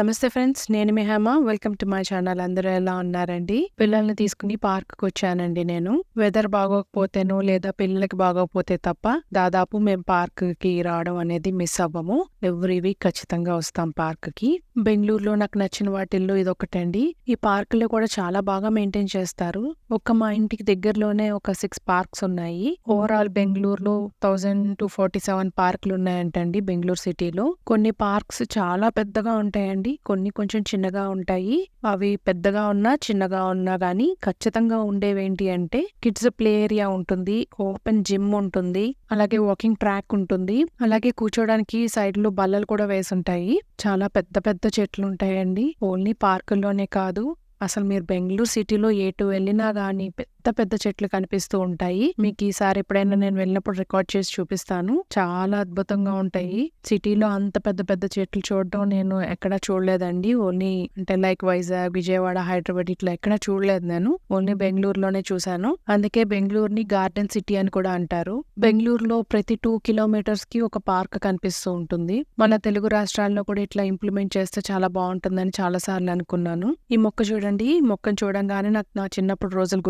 నమస్తే ఫ్రెండ్స్ నేను మీ Hema. Welcome to my channel. అందరూ ఎలా ఉన్నారండి? పిల్లల్ని తీసుకుని పార్క్కి వచ్చానండి నేను. వెదర్ బాగోకపోతేనో లేదా పిల్లలకి బాగోకపోతే తప్ప దాదాపు మేము పార్క్కి రావడం అనేది మిస్ అవ్వము. ఎవ్రీ వీక్ ఖచ్చితంగా వస్తాం పార్క్కి బెంగళూరులో నాకు నచ్చిన వాటిల్లో ఇది ఒకటండి ఈ పార్క్లో కూడా చాలా బాగా మెయింటైన్ చేస్తారు. ఒక మా ఇంటికి దగ్గరలోనే ఒక సిక్స్ పార్క్స్ ఉన్నాయి. ఓవరాల్ బెంగళూరులో థౌజండ్ టు ఫార్టీ సెవెన్ పార్కులు ఉన్నాయంటండి బెంగళూరు సిటీలో. కొన్ని పార్క్స్ చాలా పెద్దగా ఉంటాయండి. కొన్ని కొంచెం చిన్నగా ఉంటాయి. అవి పెద్దగా ఉన్నా చిన్నగా ఉన్నా కానీ ఖచ్చితంగా ఉండేవేంటి అంటే కిడ్స్ ప్లే ఏరియా ఉంటుంది ఓపెన్ జిమ్ ఉంటుంది అలాగే వాకింగ్ ట్రాక్ ఉంటుంది అలాగే కూర్చోడానికి సైడ్లో బల్లలు కూడా వేసి ఉంటాయి చాలా పెద్ద పెద్ద చెట్లు ఉంటాయండి. ఓన్లీ పార్కుల్లోనే కాదు. అసలు మీరు బెంగళూరు సిటీలో ఎటు వెళ్ళినా కానీ పెద్ద పెద్ద చెట్లు కనిపిస్తూ ఉంటాయి. మీకు ఈసారి ఎప్పుడైనా నేను వెళ్ళినప్పుడు రికార్డ్ చేసి చూపిస్తాను. చాలా అద్భుతంగా ఉంటాయి. సిటీలో అంత పెద్ద పెద్ద చెట్లు చూడడం నేను ఎక్కడా చూడలేదండి. ఓన్లీ అంటే లైక్ వైజాగ్ విజయవాడ హైదరాబాద్ ఇట్లా ఎక్కడా చూడలేదు నేను. ఓన్లీ బెంగళూరులోనే చూశాను. అందుకే బెంగళూరుని గార్డెన్ సిటీ అని కూడా అంటారు. బెంగళూరులో ప్రతి టూ కిలోమీటర్స్కి ఒక పార్క్ కనిపిస్తూ ఉంటుంది. మన తెలుగు రాష్ట్రాల్లో కూడా ఇట్లా ఇంప్లిమెంట్ చేస్తే చాలా బాగుంటుందని చాలా సార్లు అనుకున్నాను. ఈ మొక్క చూడండి. ఈ మొక్కను చూడంగానే నాకు నా చిన్నప్పుడు రోజులు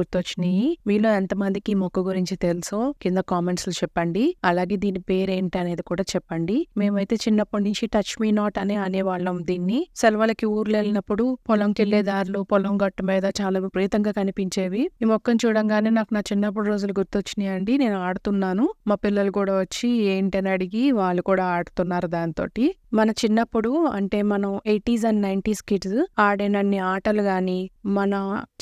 వచ్చినాయి మీలో ఎంతమందికి ఈ మొక్క గురించి తెలుసో కింద కామెంట్స్లో చెప్పండి. అలాగే దీని పేరేంటి అనేది కూడా చెప్పండి. మేమైతే చిన్నప్పటి నుంచి టచ్ మీ నాట్ అనే అనేవాళ్ళం దీన్ని. సెలవులకి ఊర్లు వెళ్ళినప్పుడు పొలంకి వెళ్ళే దారిలో పొలం గట్టు మీద చాలా విపరీతంగా కనిపించేవి. ఈ మొక్కను చూడంగానే నాకు నా చిన్నప్పుడు రోజులు గుర్తొచ్చినాయి అండి నేను ఆడుతున్నాను. మా పిల్లలు కూడా వచ్చి ఏంటని అడిగి వాళ్ళు కూడా ఆడుతున్నారు దాంతో మన చిన్నప్పుడు అంటే మనం ఎయిటీస్ అండ్ నైన్టీస్ కిడ్స్ ఆడినన్ని ఆటలు గాని మన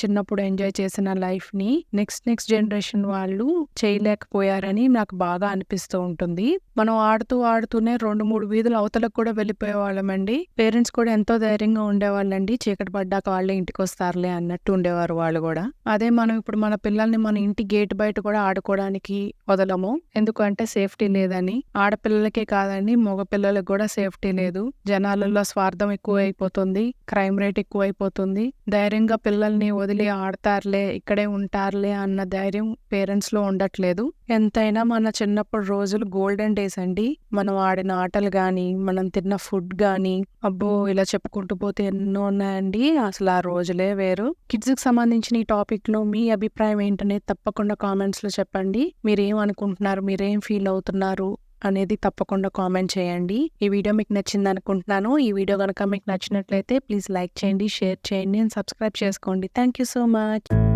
చిన్నప్పుడు ఎంజాయ్ చేసిన లైఫ్ని నెక్స్ట్ నెక్స్ట్ జనరేషన్ వాళ్ళు చేయలేకపోయారని నాకు బాగా అనిపిస్తూ ఉంటుంది. మనం ఆడుతూ ఆడుతూనే రెండు మూడు వీధులు అవతలకు కూడా వెళ్ళిపోయే వాళ్ళమండి పేరెంట్స్ కూడా ఎంతో ధైర్యంగా ఉండేవాళ్ళండి. చీకటి పడ్డాక వాళ్ళే ఇంటికి వస్తారులే అన్నట్టు ఉండేవారు వాళ్ళు కూడా. అదే మనం ఇప్పుడు మన పిల్లల్ని మన ఇంటి గేట్ బయట కూడా ఆడుకోవడానికి వదలము. ఎందుకంటే సేఫ్టీ లేదని. ఆడపిల్లలకే కాదని మగ పిల్లలకు కూడా సేఫ్టీ లేదు. జనాలలో స్వార్థం ఎక్కువ అయిపోతుంది. క్రైమ్ రేట్ ఎక్కువ అయిపోతుంది. ధైర్యంగా పిల్లల్ని వదిలి ఆడతారులే ఇక్కడే ఉంటారులే అన్న ధైర్యం పేరెంట్స్లో ఉండట్లేదు. ఎంతైనా మన చిన్నప్పుడు రోజులు గోల్డెన్ డేస్ అండి. మనం ఆడిన ఆటలు గాని మనం తిన్న ఫుడ్ గాని అబ్బో ఇలా చెప్పుకుంటూ పోతే ఎన్నో ఉన్నాయండి. అసలు ఆ రోజులే వేరు. కిడ్స్కి సంబంధించిన ఈ టాపిక్లో మీ అభిప్రాయం ఏంటనేది తప్పకుండా కామెంట్స్లో చెప్పండి. మీరేం అనుకుంటున్నారు? మీరేం ఫీల్ అవుతున్నారు? అనేది తప్పకుండా కామెంట్ చేయండి. ఈ వీడియో మీకు నచ్చింది అనుకుంటున్నాను ఈ వీడియో కనుక మీకు నచ్చినట్లయితే ప్లీజ్ లైక్ చేయండి షేర్ చేయండి అండ్ సబ్స్క్రైబ్ చేసుకోండి. Thank you so much.